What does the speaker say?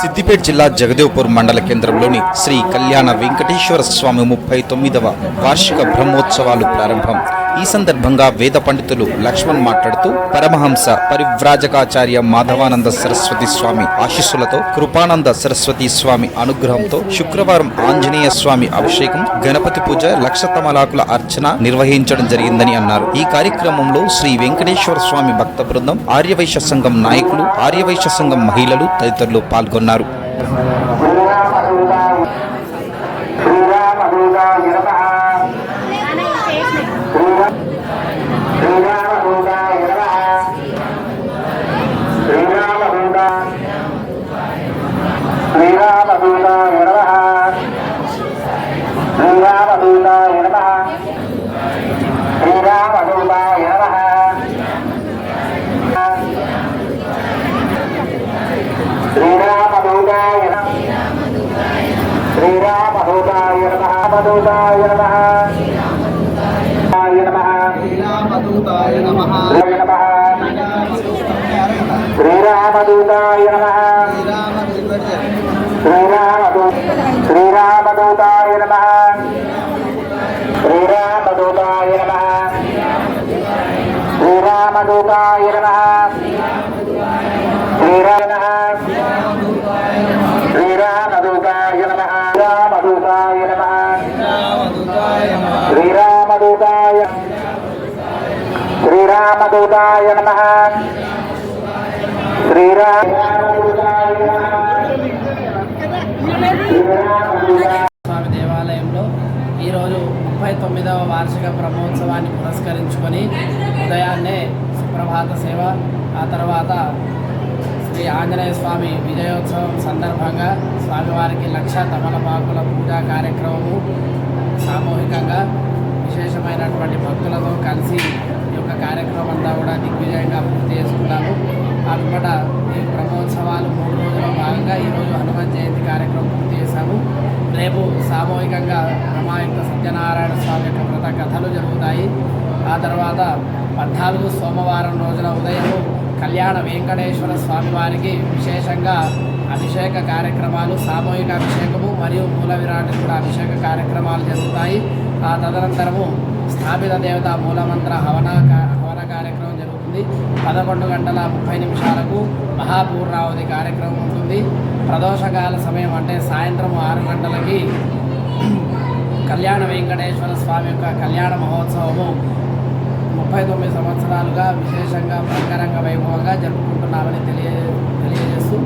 సిద్దిపేట జిల్లా జగదేవ్పూర్ మండల కేంద్రంలోని శ్రీ కళ్యాణ వెంకటేశ్వర స్వామి ముప్పై తొమ్మిదవ వార్షిక బ్రహ్మోత్సవాలు ప్రారంభం. ఈ సందర్భంగా వేద పండితులు లక్ష్మణ్ మాట్లాడుతూ పరమహంస పరివ్రాజకాచార్య మాధవానంద సరస్వతి స్వామి ఆశీస్సులతో కృపానంద సరస్వతి స్వామి అనుగ్రహంతో శుక్రవారం ఆంజనేయ స్వామి అభిషేకం గణపతి పూజ లక్ష తమలాకుల అర్చన నిర్వహించడం జరిగిందని అన్నారు. ఈ కార్యక్రమంలో శ్రీ వెంకటేశ్వర స్వామి భక్త బృందం ఆర్యవైశ్య సంఘం నాయకులు ఆర్యవైశ్య సంఘం మహిళలు తదితరులు పాల్గొన్నారు శ్రీరామదూతాయ నమః శ్రీరామదూతాయ నమః శ్రీరామదూత శ్రీరామదూతాయ నమః శ్రీరామదూతాయ నమః శ్రీరామదూతాయ నమః శ్రీరామదూతాయ నమః శ్రీరామదూతాయ నమః మదూతాయ నమః శ్రీరామదూతాయ నమః శ్రీరామదూతాయ నమః శ్రీరామదూతాయ నమః శ్రీరామదూ శ్రీరామదూతాయ నమః శ్రీరామదూతాయ నమః శ్రీరామదూతాయ నమః శ్రీరామ శ్రీరామదూతాయ. శ్రీరామదూతాయ నమ. శ్రీరామదూతాయ. స్వామి దేవాలయంలో ఈరోజు ముప్పై తొమ్మిదవ వార్షిక బ్రహ్మోత్సవాన్ని పురస్కరించుకొని ఉదయాన్నే సుప్రభాత సేవ ఆ తర్వాత శ్రీ ఆంజనేయ స్వామి విజయోత్సవం సందర్భంగా స్వామివారికి లక్ష తమలపాకుల పూజా కార్యక్రమము సామూహికంగా విశేషమైనటువంటి భక్తులతో కలిసి ఈ యొక్క కార్యక్రమం అంతా కూడా దిగ్విజయంగా పూర్తి చేసుకున్నాము. అక్కడ ఈ బ్రహ్మోత్సవాలు మూడు రోజుల భాగంగా ఈరోజు హనుమాన్ జయంతి కార్యక్రమం పూర్తి చేశాము. రేపు సామూహికంగా రమాయుక్త సత్యనారాయణ స్వామి యొక్క వ్రత కథలు జరుగుతాయి. ఆ తర్వాత పద్నాలుగు సోమవారం రోజున ఉదయం కళ్యాణ వెంకటేశ్వర స్వామి వారికి విశేషంగా అభిషేక కార్యక్రమాలు సామూహిక అభిషేకము మరియు మూల విరాట్ కూడా అభిషేక కార్యక్రమాలు జరుగుతాయి. ఆ తదనంతరము స్థాపిత దేవత మూలమంత్ర హవన హవన కార్యక్రమం జరుగుతుంది. పదకొండు గంటల ముప్పై నిమిషాలకు మహాపూర్ణావతి కార్యక్రమం ఉంటుంది. ప్రదోషకాల సమయం అంటే సాయంత్రం ఆరు గంటలకి కళ్యాణ వెంకటేశ్వర స్వామి యొక్క కళ్యాణ మహోత్సవము ముప్పై తొమ్మిది సంవత్సరాలుగా విశేషంగా ప్రకారంగా వైభవంగా జరుపుకుంటున్నామని తెలియ తెలియజేస్తూ